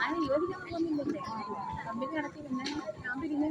ആരും യോജിക്കാൻ പോകുന്നില്ലല്ലേ കമ്പനി അടച്ച് പിന്നെ ഞാൻ പിന്നെ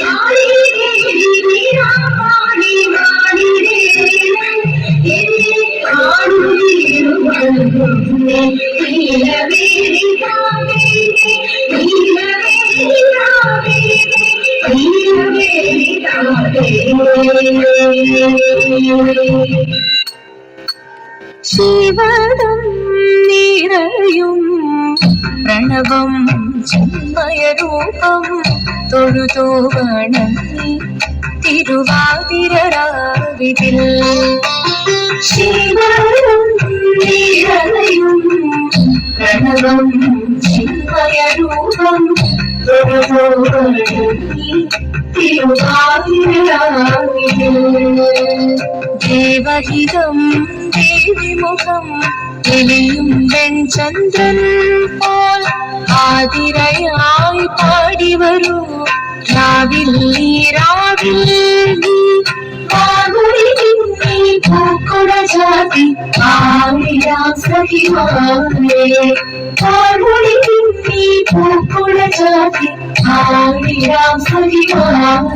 நாடி ശിവദം നിറയും പ്രണവം ചിന്മയരൂപം തൊഴുതോ വണങ്ങി തിരുവാതിരരാവിതിൽ ശിവദം നിറയും പ്രണവം ചിന്മയരൂപം തൊഴുതോ വണങ്ങി தேவகிதம் தேவி முகம் தெளியும் வெண்சந்திரன் போல் ஆதிரையாய் பாடி வரும் ராவில் நீராவில் பூக்குட ஜாதி ஆரியா சகிவானே பூக்குட ஜாதி हरे राम हरि राम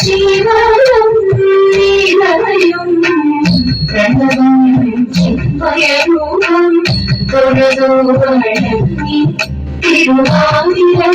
शिवरं प्रणवं चिन्मयरूपं गुरुदोरणि तिरुवादिरयामि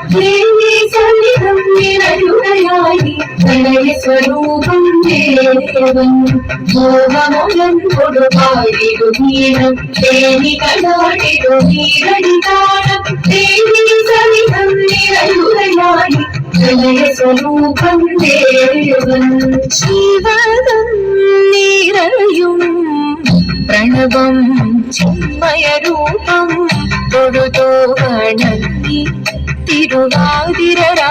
ദേവി സ്വരൂപം ദേവൻ മോഹമുടൻ തൊടുപാടിതു വീണം. തേനികളാടിതു വീരടി താളം ദേവി സവിധം നിറയുകയായി പ്രണയ സ്വരൂപം ദേവൻ ശിവദം നിറയും. പ്രണവം ചിന്മയരൂപം തൊഴുതോ വണങ്ങി തിരുവാതിരരാവിതിൽ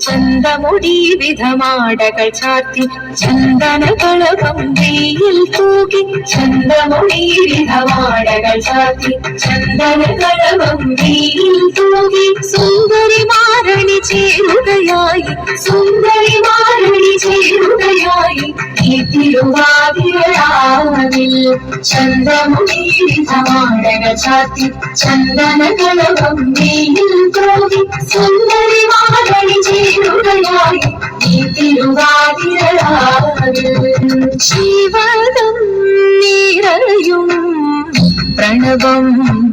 ചന്തമുടി വിധമാടകൾ ചാർത്തി ചന്ദനകളകം വെയിൽ തൂകി ചന്തമുടി വിധമാടകൾ ചാർത്തി ചന്ദനകളകം വെയിൽ തൂകി സുന്ദരി മാരണി ചേരുകയായി സുന്ദരി മാരണി ചേരുകയായി ഈ തിരുവാതിരയാവിൽ ചന്തമുടി ചാർത്തി ചന്ദനകളകം വെയിൽ തൂകി സുന്ദരി മാരണി ചേരുകയായി ശിവദം നിറയും പ്രണവം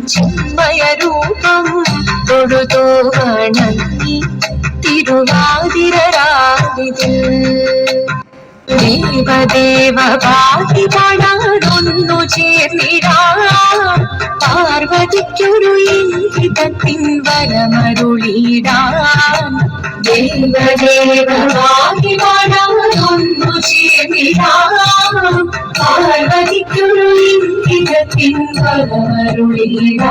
ചിന്മയരൂപം തൊഴുതോണി തിരുവാതിരരാതിൽ ദേവദേവ പാതി പാടാനൊന്നു ചേർന്നിടാ. പാർവതിക്കൊരു ഇംഗിതത്തിൻ വരമരുളിടാൻ ദേവദേവ പാതി പാടാനൊന്നു ചേർന്നിടാ പാർവതിക്കൊരു ഇംഗിതത്തിൻ വരമരുളിടാൻ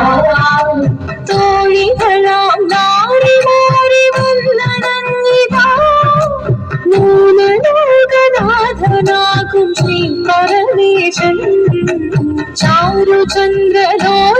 തോഴികളാം നാരി മാറി വന്നനങ്ങിതാ. മൂലലോകനാഥനാകും ശ്രീ പരമേശൻ കേളിയാടെ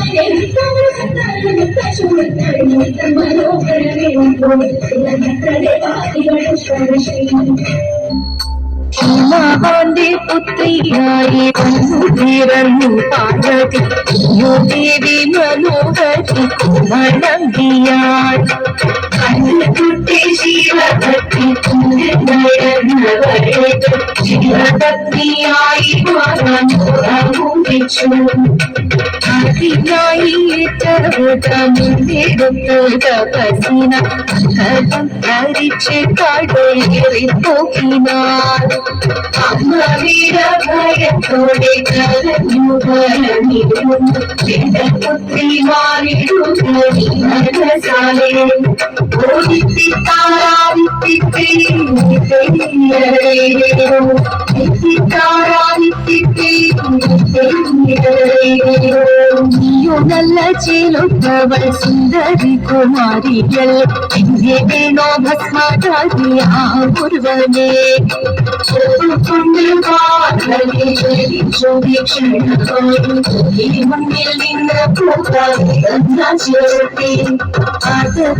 വരമരുളിടാൻ ഭഗവാന്റെ പുത്രിയായി പിറന്നു പാർവതി. ദേവി മനോഹരി വണങ്ങിയാൾ. കണ്ണുകുട്ടി ശിവഭക്തി ശിവഭക്തിയായി മാറാൻ ആരംഭിച്ചു അതിനായി മുന്നെടുത്തു തപസിന കഥം అమ్మవీర భయతోడే కలను భరణిడు పుత్రి వారిడు నరసాలే നീയോ നല്ല ചേലൊത്തവൾ സുന്ദരി കുമാരികൾ. എന്നെ വേണോ ഭസ്മാചാരിയ ഒരുവനെ. മുന്നിൽ നിന്ന്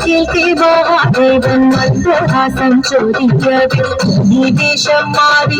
കേൾക്കെ മഹാദേവൻ മന്ദഹാസം ചോദിക്കവേ. നിദേശം മാറി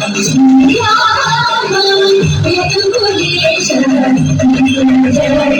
Thank you.